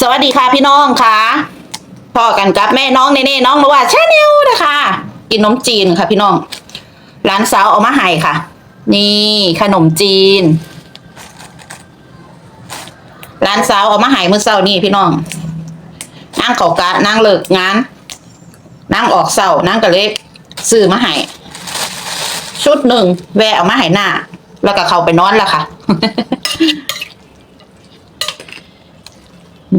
สวัสดีค่ะพี่น้องค่ะพ่อกันกับแม่น้องเนเน่น้องมาว่าชาแนลนะคะ กินนมจีนค่ะพี่น้องร้านสาวเอามาให้ค่ะ นี่ขนมจีนร้านสาวเอามาให้เมื่อเช้านี่พี่น้องนั่งเขากะนั่งเลิกงานนั่งออกเสาร์นั่งกะเล็กซื้อมาให้ชุดหนึ่งแวะเอามาให้หน้า แล้วก็เข้าไปนอนแล้วค่ะ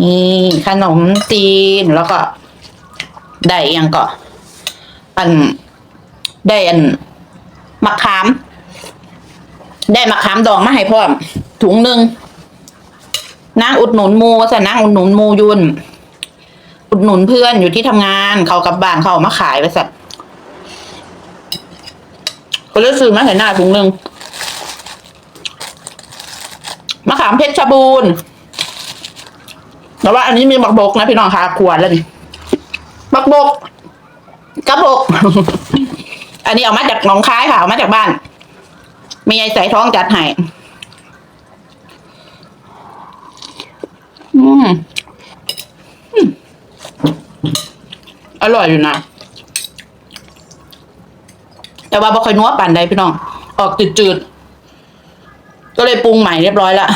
นี่ขนมจีนแล้วก็ได้ยังก็ อันได้อันมะขาม ได้มะขามดองมาให้พร้อมถุงหนึ่งนางอุดหนุนมูสนางอุดหนุนมูยุนอุดหนุนเพื่อนอยู่ที่ทำงานเขากลับบ้านเขามาขายไปสัตว์ก็เลยซื้อมาให้หน้าถุงหนึ่งมะขามเพชรชบูรณ์ แต่ว่าอันนี้มีบักบกนะพี่น้องค่ะขวดแล้วนี่บักบกกระบก อันนี้เอามาจากหนองคายค่ะเอามาจากบ้าน มีไอ้ใส่ท้องจัดให้อืมอร่อยอยู่นะ แต่ว่าบ่ค่อยนัวปั่นใดพี่น้อง ออกจืดๆ ก็เลยปรุงใหม่เรียบร้อยแล้ว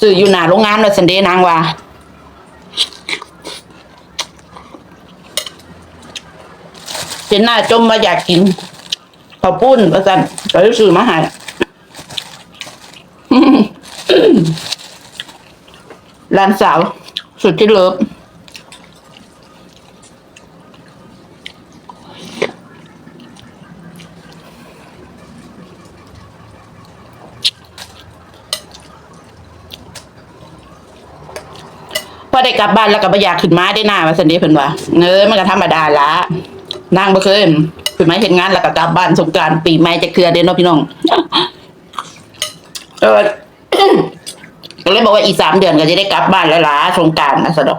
สื่ออยู่หน้าโรงงานเราสันเดย์นางว่าเห็นหน้าจมมาอยากกินข้าวปุ้นประสันก็เลยซื้อมาให้ร้านสาว สุดที่เลิฟ ได้กลับบ้านแล้วก็บ่อยากขึ้นมาได้หน้าว่าสันเดย์เพิ่นว่าเนื้อมันก็ธรรมดาละนางบ่เคยขึ้นมาเห็นงานแล้วก็กลับบ้านสงกานต์ปีใหม่จะเคลือเด้เนาะพี่น้องเออก็เลยบอกว่าอีกสามเดือนก็จะได้กลับบ้านแล้วล่ะสงการนะสะดอก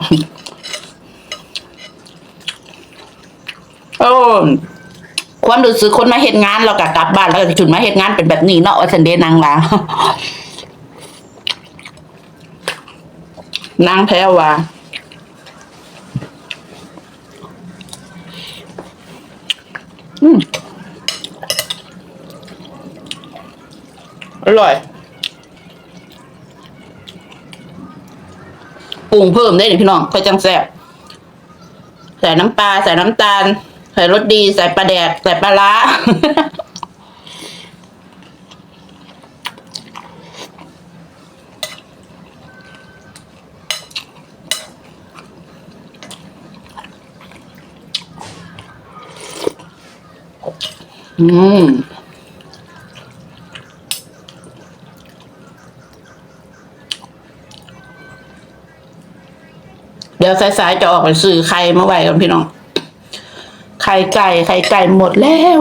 โอ้ความรู้สึกคนมาเห็นงานเราก็กลับบ้านแล้วก็จุดมาเห็นงานเป็นแบบนี้เนาะว่าสันเดย์นางลา นางแพ้ว่าอืมอร่อยปรุงเพิ่มได้เลยพี่น้องค่อยจังแซ่บใส่น้ำปลาใส่น้ำตาล ใส่รสดี ใส่ปลาแดก ใส่ปลาร้า อืมเดี๋ยวสายๆจะออกไปซื้อไข่มาไว้กันพี่น้อง ไข่ไก่ไข่ไก่หมดแล้ว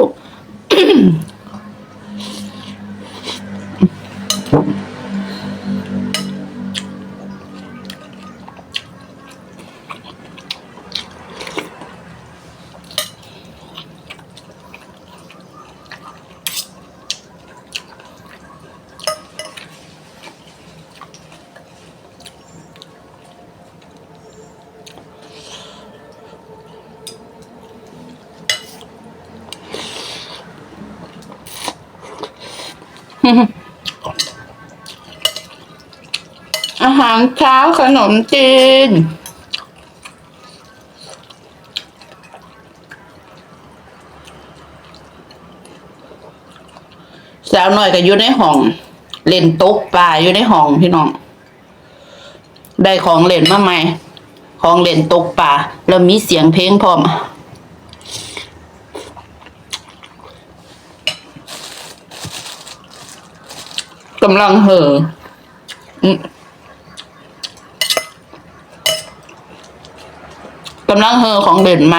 อาหารเช้าขนมจีน สาวหน่อยก็อยู่ในห้อง เล่นตกปลาอยู่ในห้องพี่น้อง ได้ของเล่นมาใหม่ ของเล่นตกปลาแล้วมีเสียงเพลงพร้อม กำลังเห่อกำลังเห่อของเด่นไหม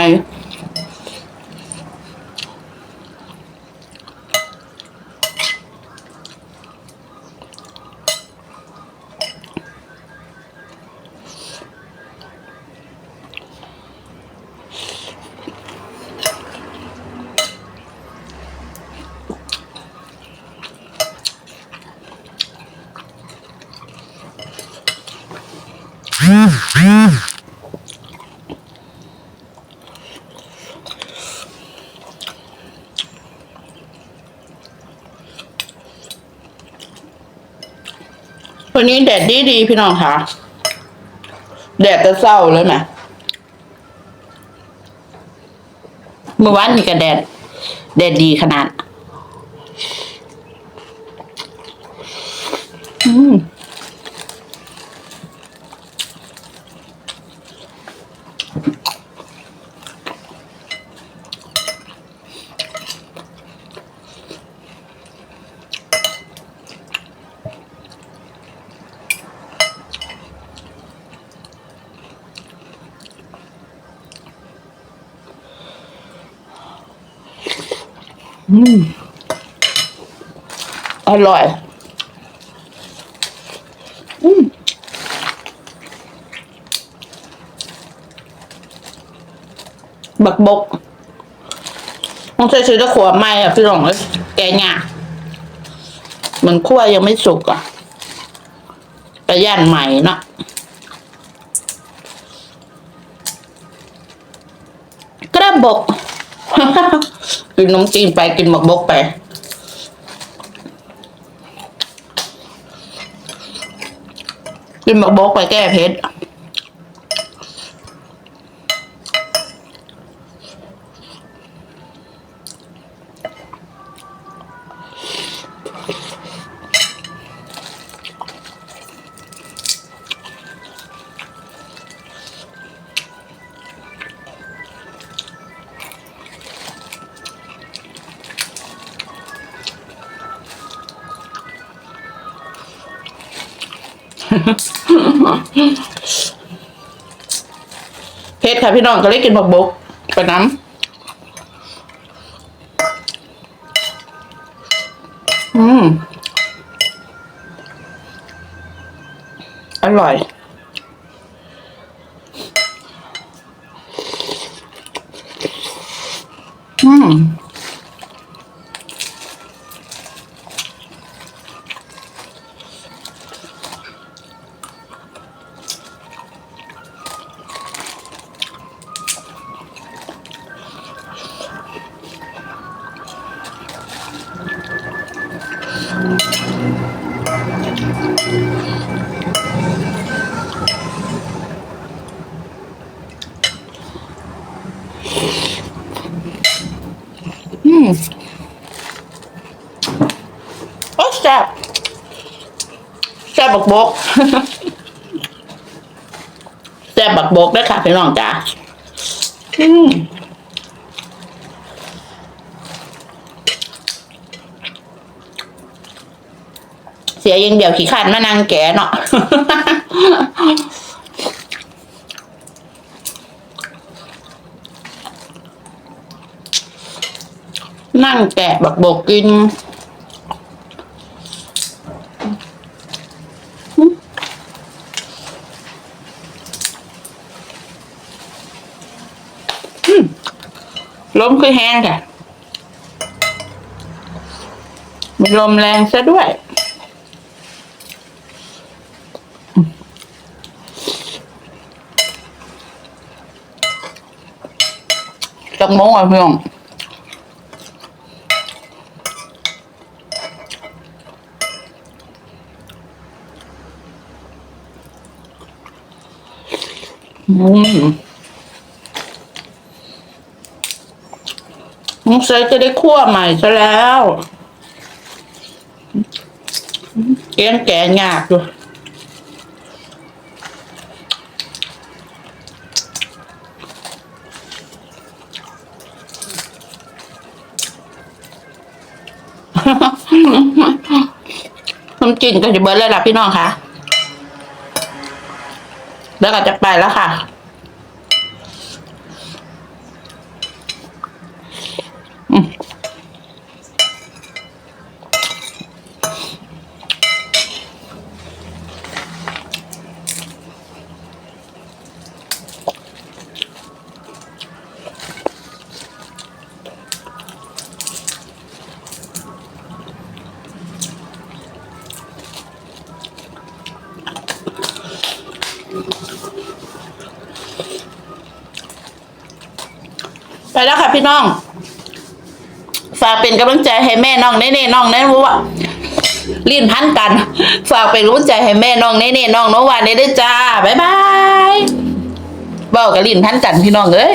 วันนี้แดดดีดีพี่น้องค่ะ แดดจะเศร้าเลยไหมเมื่อวานนี่ก็แดด แดดดีขนาด อืม อืมอร่อย อืมบักบกต้องใช้ซื้อตะขวบใหม่อะพี่หลงเอ้ยแกง่ะมันคั่วยังไม่สุกอะไปย่านใหม่เนาะกระบก กินน้ำจีนไปกินหมกบกไป กินหมกบกไปแก้เผ็ด เผ็ดค่ะพี่น้องก็เลยกินหมกบกไปน้ำอืม อร่อย โอ้แซ่บแซ่บบักบกแซ่บบักบกด้วยค่ะพี่น้องจ้าอืมเสียอยังเดียวขี้ขันมานางแก่เนาะ นั่งแกะบักบกกินอืมลมคือแห้งค่ะ มีลมแรงซะด้วย จักโมงอะพี่อง อืมสงสัยจะได้คั่วใหม่ซะแล้วเกี้ยงแกงยากอยู่น้ำจิ้มก็จะเบิร์ดเลยล่ะพี่น้องค่ะ แล้วก็จะไปแล้วค่ะ ไปแล้วค่ะพี่น้อง ฝากเป็นกำลังใจให้แม่น้องแน่ๆน้องแน่รู้ว่าลิ้นพันกัน ฝากเป็นกำลังใจให้แม่น้องแน่ๆน้องโนวาเน่ด้วยจ้าบ๊ายบายบอกกับลิ้นพันกันพี่น้องเอ้ย